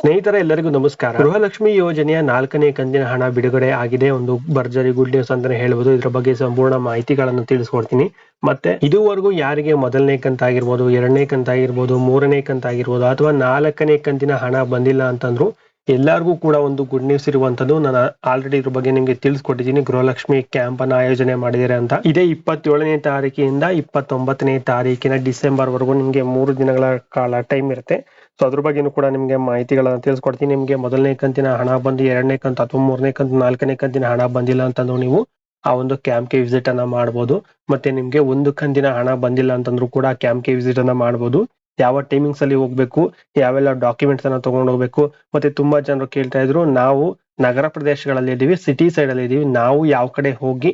ಸ್ನೇಹಿತರೆ, ಎಲ್ಲರಿಗೂ ನಮಸ್ಕಾರ. ಗೃಹಲಕ್ಷ್ಮಿ ಯೋಜನೆಯ ನಾಲ್ಕನೇ ಕಂತಿನ ಹಣ ಬಿಡುಗಡೆ ಆಗಿದೆ. ಒಂದು ಭರ್ಜರಿ ಗುಡ್ ನ್ಯೂಸ್ ಅಂತಾನೆ ಹೇಳ್ಬೋದು. ಇದ್ರ ಬಗ್ಗೆ ಸಂಪೂರ್ಣ ಮಾಹಿತಿಗಳನ್ನು ತಿಳಿಸ್ಕೊಡ್ತೀನಿ. ಮತ್ತೆ, ಇದುವರೆಗೂ ಯಾರಿಗೆ ಮೊದಲನೇ ಕಂತ ಆಗಿರ್ಬೋದು, ಎರಡನೇ ಕಂತ ಆಗಿರ್ಬೋದು, ಮೂರನೇ ಕಂತ ಆಗಿರ್ಬೋದು, ಅಥವಾ ನಾಲ್ಕನೇ ಕಂತಿನ ಹಣ ಬಂದಿಲ್ಲ ಅಂತಂದ್ರು ಎಲ್ಲರಿಗೂ ಕೂಡ ಒಂದು ಗುಡ್ ನ್ಯೂಸ್ ಇರುವಂತದ್ದು ನಾನು ಆಲ್ರೆಡಿ ಇದ್ರ ಬಗ್ಗೆ ನಿಮ್ಗೆ ತಿಳಿಸ್ಕೊಟ್ಟಿದ್ದೀನಿ. ಗೃಹಲಕ್ಷ್ಮಿ ಕ್ಯಾಂಪ್ ಅನ್ನ ಆಯೋಜನೆ ಮಾಡಿದ್ದಾರೆ ಅಂತ. ಇದೇ ಇಪ್ಪತ್ತೇಳನೇ ತಾರೀಕಿನಿಂದ ಇಪ್ಪತ್ತೊಂಬತ್ತನೇ ತಾರೀಕಿನ ಡಿಸೆಂಬರ್ ವರೆಗೂ ನಿಮ್ಗೆ ಮೂರು ದಿನಗಳ ಕಾಲ ಟೈಮ್ ಇರುತ್ತೆ. ಸೊ ಅದ್ರ ಬಗ್ಗೆನೂ ಕೂಡ ನಿಮ್ಗೆ ಮಾಹಿತಿಗಳನ್ನ ತಿಳಿಸ್ಕೊಡ್ತೀನಿ. ನಿಮಗೆ ಮೊದಲನೇ ಕಂತಿನ ಹಣ ಬಂದು ಎರಡನೇ ಕಂತು ಅಥವಾ ಮೂರನೇ ಕಂತು, ನಾಲ್ಕನೇ ಕಂತಿನ ಹಣ ಬಂದಿಲ್ಲ ಅಂತಂದ್ರು ನೀವು ಆ ಒಂದು ಕ್ಯಾಂಪ್ಗೆ ವಿಸಿಟ್ ಅನ್ನ ಮಾಡಬಹುದು ಮತ್ತೆ ನಿಮ್ಗೆ ಒಂದು ಕಂತಿನ ಹಣ ಬಂದಿಲ್ಲ ಅಂತಂದ್ರು ಕೂಡ ಕ್ಯಾಂಪ್ಗೆ ವಿಸಿಟ್ ಅನ್ನ ಮಾಡಬಹುದು ಯಾವ ಟೈಮಿಂಗ್ಸ್ ಅಲ್ಲಿ ಹೋಗ್ಬೇಕು, ಯಾವೆಲ್ಲ ಡಾಕ್ಯುಮೆಂಟ್ಸ್ ಅನ್ನ ತಗೊಂಡು ಹೋಗ್ಬೇಕು, ಮತ್ತೆ ತುಂಬಾ ಜನರು ಕೇಳ್ತಾ ಇದ್ರು, ನಾವು ನಗರ ಪ್ರದೇಶಗಳಲ್ಲಿ ಇದೀವಿ ಸಿಟಿ ಸೈಡ್ ಅಲ್ಲಿ ಇದೀವಿ, ನಾವು ಯಾವ ಕಡೆ ಹೋಗಿ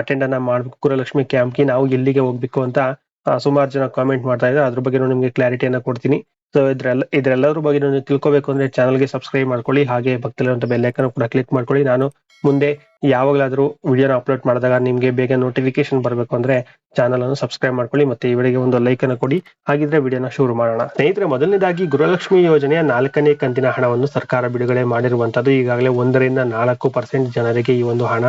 ಅಟೆಂಡ್ ಅನ್ನ ಮಾಡ್ಬೇಕು, ಕುರಲಕ್ಷ್ಮಿ ಕ್ಯಾಂಪ್ಗೆ ನಾವು ಎಲ್ಲಿಗೆ ಹೋಗ್ಬೇಕು ಅಂತ ಸುಮಾರು ಜನ ಕಾಮೆಂಟ್ ಮಾಡ್ತಾ ಇದ್ದಾರೆ. ಅದ್ರ ಬಗ್ಗೆ ನಿಮ್ಗೆ ಕ್ಲಾರಿಟಿಯನ್ನ ಕೊಡ್ತೀನಿ. ಸೊ ಇದ್ರೆಲ್ಲ ಇದ್ರೆಲ್ಲರ ಬಗ್ಗೆ ನಾನು ತಿಳ್ಕೊಬೇಕು ಅಂದ್ರೆ ಚಾನಲ್ಗೆ ಸಬ್ಸ್ಕ್ರೈಬ್ ಮಾಡ್ಕೊಳ್ಳಿ, ಹಾಗೆ ಪಕ್ಕದಲ್ಲಿರುವಂತ ಬೆಲ್ ಐಕನ್ ಕೂಡ ಕ್ಲಿಕ್ ಮಾಡ್ಕೊಳ್ಳಿ. ನಾನು ಮುಂದೆ ಯಾವಾಗಲಾದ್ರೂ ವಿಡಿಯೋನ ಅಪ್ಲೋಡ್ ಮಾಡಿದಾಗ ನಿಮ್ಗೆ ಬೇಗ ನೋಟಿಫಿಕೇಶನ್ ಬರಬೇಕು ಅಂದ್ರೆ ಚಾನಲ್ ಅನ್ನು ಸಬ್ಸ್ಕ್ರೈಬ್ ಮಾಡ್ಕೊಳ್ಳಿ ಮತ್ತೆ ಈ ವಿಡಿಯೋಗೆ ಒಂದು ಲೈಕ್ ಅನ್ನು ಕೊಡಿ. ಹಾಗಿದ್ರೆ ವಿಡಿಯೋನ ಶುರು ಮಾಡೋಣ. ಸ್ನೇಹಿತರೆ, ಮೊದಲನೇದಾಗಿ ಗೃಹಲಕ್ಷ್ಮಿ ಯೋಜನೆಯ ನಾಲ್ಕನೇ ಕಂತಿನ ಹಣವನ್ನು ಸರ್ಕಾರ ಬಿಡುಗಡೆ ಮಾಡಿರುವಂತದ್ದು ಈಗಾಗಲೇ ಒಂದರಿಂದ ನಾಲ್ಕು ಪರ್ಸೆಂಟ್ ಜನರಿಗೆ ಈ ಒಂದು ಹಣ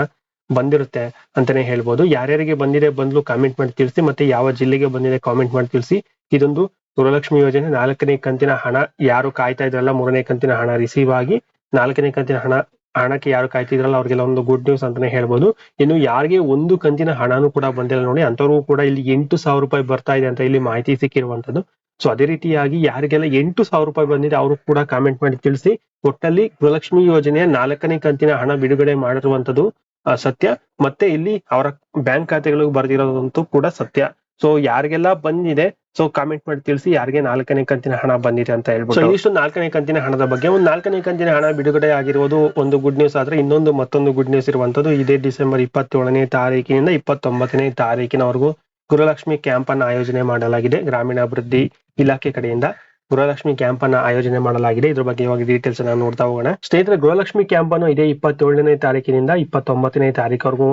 ಬಂದಿರುತ್ತೆ ಅಂತಾನೆ ಹೇಳ್ಬೋದು. ಯಾರ್ಯಾರಿಗೆ ಬಂದಿದೆ ಬಂದ್ಲು ಕಾಮೆಂಟ್ ಮಾಡಿ ತಿಳಿಸಿ, ಮತ್ತೆ ಯಾವ ಜಿಲ್ಲೆಗೆ ಬಂದಿದೆ ಕಾಮೆಂಟ್ ಮಾಡಿ ತಿಳಿಸಿ. ಇದೊಂದು ಗೃಹಲಕ್ಷ್ಮಿ ಯೋಜನೆ ನಾಲ್ಕನೇ ಕಂತಿನ ಹಣ ಯಾರು ಕಾಯ್ತಾ ಇದ್ರಲ್ಲ ಮೂರನೇ ಕಂತಿನ ಹಣ ರಿಸೀವ್ ಆಗಿ ನಾಲ್ಕನೇ ಕಂತಿನ ಹಣ, ಹಣಕ್ಕೆ ಯಾರು ಕಾಯ್ತಿದ್ರಲ್ಲ ಅವ್ರಿಗೆಲ್ಲ ಒಂದು ಗುಡ್ ನ್ಯೂಸ್ ಅಂತಾನೆ ಹೇಳ್ಬೋದು. ಇನ್ನು ಯಾರಿಗೆ ಒಂದು ಕಂತಿನ ಹಣನೂ ಕೂಡ ಬಂದಿಲ್ಲ ನೋಡಿ ಅಂತವ್ರಿಗೂ ಕೂಡ ಇಲ್ಲಿ ಎಂಟು ಸಾವಿರ ರೂಪಾಯಿ ಬರ್ತಾ ಇದೆ ಅಂತ ಇಲ್ಲಿ ಮಾಹಿತಿ ಸಿಕ್ಕಿರುವಂತದ್ದು ಸೊ ಅದೇ ರೀತಿಯಾಗಿ ಯಾರಿಗೆಲ್ಲ ಎಂಟು ಸಾವಿರ ರೂಪಾಯಿ ಬಂದಿದೆ ಅವರು ಕೂಡ ಕಾಮೆಂಟ್ ಮಾಡಿ ತಿಳಿಸಿ. ಒಟ್ಟಲ್ಲಿ ಗೃಹಲಕ್ಷ್ಮಿ ಯೋಜನೆಯ ನಾಲ್ಕನೇ ಕಂತಿನ ಹಣ ಬಿಡುಗಡೆ ಮಾಡಿರುವಂತದ್ದು ಸತ್ಯ. ಮತ್ತೆ ಇಲ್ಲಿ ಅವರ ಬ್ಯಾಂಕ್ ಖಾತೆಗಳಿಗೆ ಬರೆದಿರೋದಂತೂ ಕೂಡ ಸತ್ಯ. ಸೊ ಯಾರಿಗೆಲ್ಲ ಬಂದಿದೆ ಸೊ ಕಾಮೆಂಟ್ ಮಾಡಿ ತಿಳಿಸಿ ಯಾರಿಗೆ ನಾಲ್ಕನೇ ಕಂತಿನ ಹಣ ಬಂದಿದೆ ಅಂತ ಹೇಳ್ಬೋದು ಇಷ್ಟು ನಾಲ್ಕನೇ ಕಂತಿನ ಹಣದ ಬಗ್ಗೆ ಒಂದು ನಾಲ್ಕನೇ ಕಂತಿನ ಹಣ ಬಿಡುಗಡೆ ಆಗಿರುವುದು ಒಂದು ಗುಡ್ ನ್ಯೂಸ್ ಆದ್ರೆ ಇನ್ನೊಂದು ಮತ್ತೊಂದು ಗುಡ್ ನ್ಯೂಸ್ ಇರುವಂತದ್ದು ಇದೇ ಡಿಸೆಂಬರ್ ಇಪ್ಪತ್ತೇಳನೇ ತಾರೀಕಿನಿಂದ ಇಪ್ಪತ್ತೊಂಬತ್ತನೇ ತಾರೀಕಿನವರೆಗೂ ಗೃಹಲಕ್ಷ್ಮಿ ಕ್ಯಾಂಪ್ ಅನ್ನ ಆಯೋಜನೆ ಮಾಡಲಾಗಿದೆ. ಗ್ರಾಮೀಣಾಭಿವೃದ್ಧಿ ಇಲಾಖೆ ಕಡೆಯಿಂದ ಗೃಹಲಕ್ಷ್ಮಿ ಕ್ಯಾಂಪ್ ಅನ್ನ ಆಯೋಜನೆ ಮಾಡಲಾಗಿದೆ. ಇದ್ರ ಬಗ್ಗೆ ಇವಾಗ ಡೀಟೇಲ್ಸ್ ನೋಡ್ತಾ ಹೋಗೋಣ. ಸ್ನೇಹಿತರೆ ಗೃಹಲಕ್ಷ್ಮಿ ಕ್ಯಾಂಪ್ ಅನ್ನು ಇದೇ ಇಪ್ಪತ್ತೇಳನೇ ತಾರೀಕಿನಿಂದ ಇಪ್ಪತ್ತೊಂಬತ್ತನೇ ತಾರೀಕವರೆಗೂ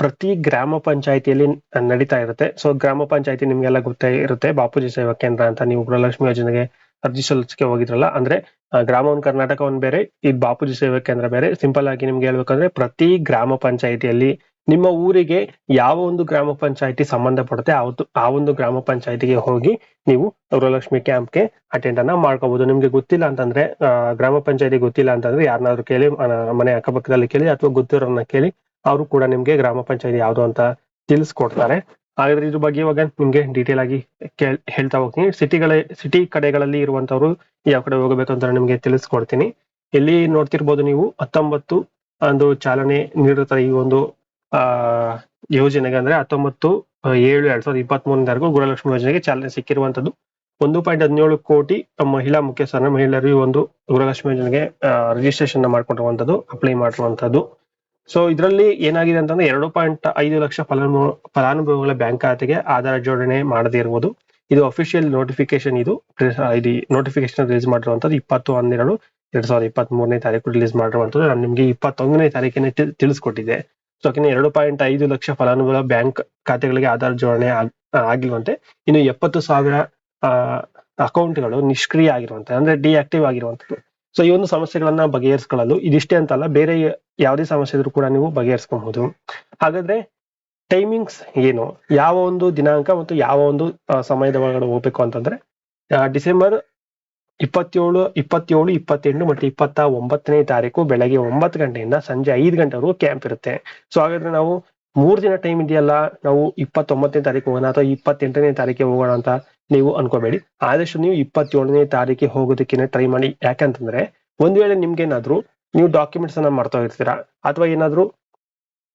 ಪ್ರತಿ ಗ್ರಾಮ ಪಂಚಾಯತಿಯಲ್ಲಿ ನಡೀತಾ ಇರುತ್ತೆ. ಸೊ ಗ್ರಾಮ ಪಂಚಾಯತಿ ನಿಮ್ಗೆಲ್ಲ ಗೊತ್ತೇ ಇರುತ್ತೆ, ಬಾಪೂಜಿ ಸೇವಾ ಕೇಂದ್ರ ಅಂತ ನೀವು ಗೃಹಲಕ್ಷ್ಮಿ ಯೋಜನೆಗೆ ಅರ್ಜಿ ಸಲ್ಲಿಸಕ್ಕೆ ಹೋಗಿದ್ರಲ್ಲ, ಅಂದ್ರೆ ಗ್ರಾಮ ಒಂದು ಕರ್ನಾಟಕ ಒಂದ್ ಬೇರೆ, ಈ ಬಾಪೂಜಿ ಸೇವಾ ಕೇಂದ್ರ ಬೇರೆ. ಸಿಂಪಲ್ ಆಗಿ ನಿಮ್ಗೆ ಹೇಳ್ಬೇಕಂದ್ರೆ, ಪ್ರತಿ ಗ್ರಾಮ ಪಂಚಾಯತಿಯಲ್ಲಿ ನಿಮ್ಮ ಊರಿಗೆ ಯಾವ ಒಂದು ಗ್ರಾಮ ಪಂಚಾಯತಿ ಸಂಬಂಧಪಡುತ್ತೆ ಅವತ್ತು, ಆ ಒಂದು ಗ್ರಾಮ ಪಂಚಾಯತಿಗೆ ಹೋಗಿ ನೀವು ಗೃಹಲಕ್ಷ್ಮಿ ಕ್ಯಾಂಪ್ಗೆ ಅಟೆಂಡ್ ಅನ್ನ ಮಾಡ್ಕೋಬಹುದು ನಿಮ್ಗೆ ಗೊತ್ತಿಲ್ಲ ಅಂತಂದ್ರೆ ಗ್ರಾಮ ಪಂಚಾಯತಿ ಗೊತ್ತಿಲ್ಲ ಅಂತಂದ್ರೆ ಯಾರನ್ನಾದ್ರೂ ಕೇಳಿ ಮನೆ ಅಕ್ಕಪಕ್ಕದಲ್ಲಿ ಕೇಳಿ ಅಥವಾ ಗೊತ್ತಿರೋರನ್ನ ಕೇಳಿ ಅವರು ಕೂಡ ನಿಮ್ಗೆ ಗ್ರಾಮ ಪಂಚಾಯತಿ ಯಾವ್ದು ಅಂತ ತಿಳಿಸ್ಕೊಡ್ತಾರೆ. ಹಾಗಾದ್ರೆ ಇದ್ರ ಬಗ್ಗೆ ಇವಾಗ ನಿಮ್ಗೆ ಡೀಟೇಲ್ ಆಗಿ ಹೇಳ್ತಾ ಹೋಗ್ತೀನಿ. ಸಿಟಿಗಳ ಸಿಟಿ ಕಡೆಗಳಲ್ಲಿ ಇರುವಂತವ್ರು ಯಾವ ಕಡೆ ಹೋಗಬೇಕು ಅಂತ ನಿಮ್ಗೆ ತಿಳಿಸ್ಕೊಡ್ತೀನಿ. ಇಲ್ಲಿ ನೋಡ್ತಿರ್ಬೋದು ನೀವು ಹತ್ತೊಂಬತ್ತು ಒಂದು ಚಾಲನೆ ನೀಡುತ್ತಾರೆ ಈ ಒಂದು, ಆ, ಯೋಜನೆಗೆ ಅಂದ್ರೆ ಹತ್ತೊಂಬತ್ತು ಏಳು ಎರಡ್ ಸಾವಿರದ ಇಪ್ಪತ್ತ್ ಮೂರಿಂದವರೆಗೂ ಗೃಹಲಕ್ಷ್ಮಿ ಯೋಜನೆಗೆ ಚಾಲನೆ ಸಿಕ್ಕಿರುವಂತದ್ದು. ಒಂದು ಪಾಯಿಂಟ್ ಹದಿನೇಳು ಕೋಟಿ ಮಹಿಳಾ ಮುಖ್ಯಸ್ಥರ ಮಹಿಳೆಯರು ಈ ಒಂದು ಗೃಹಲಕ್ಷ್ಮಿ ಯೋಜನೆಗೆ ರಿಜಿಸ್ಟ್ರೇಷನ್ ಮಾಡ್ಕೊಂಡಿರುವಂತದ್ದು ಅಪ್ಲೈ ಮಾಡಿರುವಂತದ್ದು. ಸೊ ಇದರಲ್ಲಿ ಏನಾಗಿದೆ ಅಂತಂದ್ರೆ ಎರಡು ಪಾಯಿಂಟ್ ಐದು ಲಕ್ಷ ಫಲಾನು, ಫಲಾನುಭವಿಗಳ ಬ್ಯಾಂಕ್ ಖಾತೆಗೆ ಆಧಾರ್ ಜೋಡಣೆ ಮಾಡದೇ ಇರುವುದು ಇದು ಅಫಿಷಿಯಲ್ ನೋಟಿಫಿಕೇಶನ್ ಇದು. ಇದು ನೋಟಿಫಿಕೇಶನ್ ರಿಲೀಸ್ ಮಾಡಿರುವಂತದ್ದು ಇಪ್ಪತ್ತು ಹನ್ನೆರಡು, ಎರಡ್ ಸಾವಿರದ ಇಪ್ಪತ್ತ್ ಮೂರನೇ ತಾರೀಕು ರಿಲೀಸ್ ಮಾಡಿರುವಂತದ್ದು ನಾನು ನಿಮಗೆ ಇಪ್ಪತ್ತೊಂದನೇ ತಾರೀಕಿನ ತಿಳಿಸ್ಕೊಟ್ಟಿದ್ದೆ. ಸೊ ಎರಡು ಪಾಯಿಂಟ್ ಐದು ಲಕ್ಷ ಫಲಾನುಭವಿಗಳ ಬ್ಯಾಂಕ್ ಖಾತೆಗಳಿಗೆ ಆಧಾರ್ ಜೋಡಣೆ ಆಗಿರುವಂತೆ. ಇನ್ನು ಎಪ್ಪತ್ತು ಸಾವಿರ ಅಕೌಂಟ್ಗಳು ನಿಷ್ಕ್ರಿಯ ಆಗಿರುವಂತೆ. ಅಂದ್ರೆ ಡಿಆಕ್ಟಿವ್ ಆಗಿರುವಂತದ್ದು ಸೊ ಈ ಒಂದು ಸಮಸ್ಯೆಗಳನ್ನ ಬಗೆಹರಿಸ್ಕೊಳ್ಳಲು ಇದಿಷ್ಟೇ ಅಂತಲ್ಲ, ಬೇರೆ ಯಾವುದೇ ಸಮಸ್ಯೆ ಇದ್ರೂ ಕೂಡ ನೀವು ಬಗೆಹರಿಸ್ಕೊಬಹುದು. ಹಾಗಾದ್ರೆ ಟೈಮಿಂಗ್ಸ್ ಏನು? ಯಾವ ಒಂದು ದಿನಾಂಕ ಮತ್ತು ಯಾವ ಒಂದು ಸಮಯದ ಒಳಗಡೆ ಹೋಗ್ಬೇಕು ಅಂತಂದ್ರೆ ಡಿಸೆಂಬರ್ ಇಪ್ಪತ್ತೇಳು ಇಪ್ಪತ್ತೇಳು, ಇಪ್ಪತ್ತೆಂಟು ಮತ್ತು ಇಪ್ಪತ್ತ ಒಂಬತ್ತನೇ ತಾರೀಕು ಬೆಳಗ್ಗೆ ಒಂಬತ್ತು ಗಂಟೆಯಿಂದ ಸಂಜೆ ಐದು ಗಂಟೆವರೆಗೂ ಕ್ಯಾಂಪ್ ಇರುತ್ತೆ. ಸೊ ಹಾಗಾದ್ರೆ ನಾವು ಮೂರ್ ದಿನ ಟೈಮ್ ಇದೆಯಲ್ಲ, ನಾವು ಇಪ್ಪತ್ತೊಂಬತ್ತನೇ ತಾರೀಕು ಹೋಗೋಣ ಅಥವಾ ಇಪ್ಪತ್ತೆಂಟನೇ ತಾರೀಕಿಗೆ ಹೋಗೋಣ ಅಂತ ನೀವು ಅನ್ಕೋಬೇಡಿ. ಆದಷ್ಟು ನೀವು ಇಪ್ಪತ್ತೇಳನೇ ತಾರೀಕಿಗೆ ಹೋಗೋದಕ್ಕೆ ಟ್ರೈ ಮಾಡಿ. ಯಾಕಂತಂದ್ರೆ, ಒಂದ್ ವೇಳೆ ನಿಮ್ಗೇನಾದ್ರೂ ನೀವು ಡಾಕ್ಯುಮೆಂಟ್ಸ್ ಅನ್ನ ಮಾಡ್ತಾ ಇರ್ತೀರಾ? ಅಥವಾ ಏನಾದ್ರು